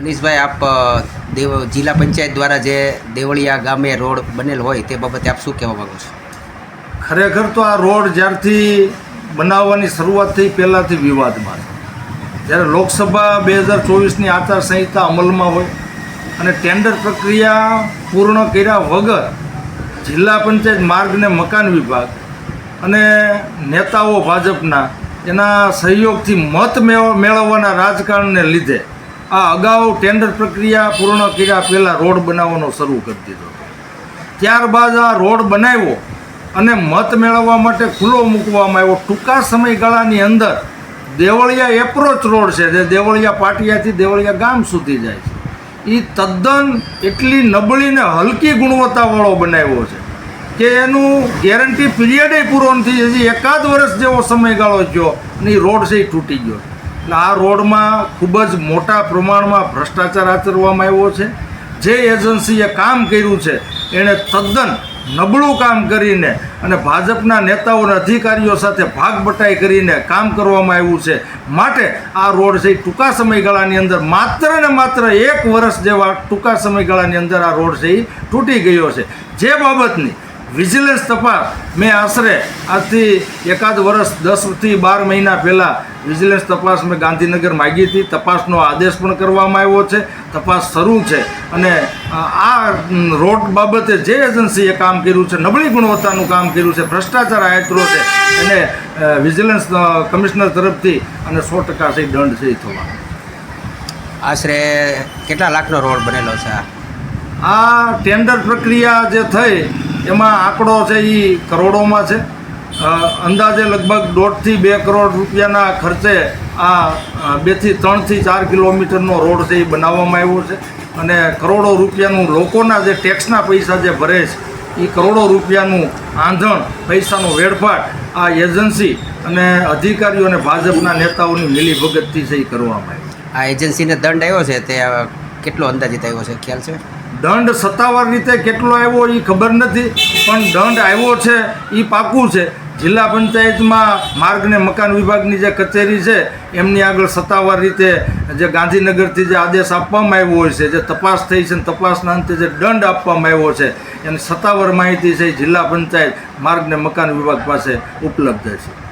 મનીષભાઈ, આપ દેવ, જિલ્લા પંચાયત દ્વારા જે દેવળિયા ગામે રોડ બનેલ હોય તે બાબતે આપ શું કહેવા માગો છો? ખરેખર તો આ રોડ જ્યારથી બનાવવાની શરૂઆત થઈ પહેલાંથી વિવાદમાં જ્યારે લોકસભા બે હજાર ચોવીસની આચારસંહિતા અમલમાં હોય અને ટેન્ડર પ્રક્રિયા પૂર્ણ કર્યા વગર જિલ્લા પંચાયત માર્ગ ને મકાન વિભાગ અને નેતાઓ ભાજપના એના સહયોગથી મત મેળ- મેળવવાના રાજકારણને લીધે આ અગાઉ ટેન્ડર પ્રક્રિયા પૂર્ણ કર્યા પહેલાં રોડ બનાવવાનો શરૂ કરી દીધો. હતો ત્યારબાદ આ રોડ બનાવ્યો અને મત મેળવવા માટે ખુલ્લો મૂકવામાં આવ્યો. ટૂંકા સમયગાળાની અંદર દેવળિયા એપ્રોચ રોડ છે, જે દેવળિયા પાટિયાથી દેવળિયા ગામ સુધી જાય છે. એ તદ્દન એટલી નબળી ને હલકી ગુણવત્તાવાળો બનાવ્યો છે કે એનું ગેરંટી પીરિયડે પૂરો નથી હજી એકાદ વર્ષ જેવો સમયગાળો થયો અને એ રોડ છે એ તૂટી ગયો. આ રોડમાં ખૂબ જ મોટા પ્રમાણમાં ભ્રષ્ટાચાર આચરવામાં આવ્યો છે. જે એજન્સીએ કામ કર્યું છે, એણે તદ્દન નબળું કામ કરીને અને ભાજપના નેતાઓ અને અધિકારીઓ સાથે ભાગ બટાઈ કરીને કામ કરવામાં આવ્યું છે. માટે આ રોડ છે ટૂંકા સમયગાળાની અંદર માત્ર ને માત્ર એક વર્ષ જેવા ટૂંકા સમયગાળાની અંદર આ રોડ છે એ તૂટી ગયો છે. જે બાબતની વિજિલન્સ તપાસ. મેં આશરે આજથી એકાદ વર્ષ દસથી બાર મહિના પહેલાં વિજિલન્સ તપાસ મેં ગાંધીનગર માગી હતી. તપાસનો આદેશ પણ કરવામાં આવ્યો છે. તપાસ શરૂ છે. અને આ રોડ બાબતે જે એજન્સીએ કામ કર્યું છે નબળી ગુણવત્તાનું કામ કર્યું છે ભ્રષ્ટાચાર આયત્રો છે એને વિજિલન્સ કમિશનર તરફથી અને સો ટકા સહી દંડ છે થવા થવાનો. આશરે કેટલા લાખનો રોડ બનેલો છે આ ટેન્ડર પ્રક્રિયા જે થઈ એમાં આંકડો છે એ કરોડોમાં છે. અંદાજે લગભગ દોઢથી બે કરોડ રૂપિયાના ખર્ચે આ બેથી ત્રણથી ચાર કિલોમીટરનો રોડ છે એ બનાવવામાં આવ્યો છે. અને કરોડો રૂપિયાનું લોકોના જે ટેક્સના પૈસા જે ભરે છે એ કરોડો રૂપિયાનું આંધણ, પૈસાનો વેડફાટ આ એજન્સી અને અધિકારીઓ અને ભાજપના નેતાઓની મિલીભગતથી છે એ કરવામાં આવ્યો. આ એજન્સીને દંડ આવ્યો છે તે કેટલો અંદાજિત આવ્યો છે ખ્યાલ છે? દંડ સત્તાવાર રીતે કેટલો આવ્યો એ ખબર નથી, પણ દંડ આવ્યો છે એ પાકું છે. જિલ્લા પંચાયતમાં માર્ગ ને મકાન વિભાગની જે કચેરી છે, એમની આગળ સત્તાવાર રીતે જે ગાંધીનગરથી જે આદેશ આપવામાં આવ્યો હોય છે, જે તપાસ થઈ છે તપાસના અંતે જે દંડ આપવામાં આવ્યો છે, એની સત્તાવાર માહિતી છે જિલ્લા પંચાયત માર્ગ ને મકાન વિભાગ પાસે ઉપલબ્ધ છે.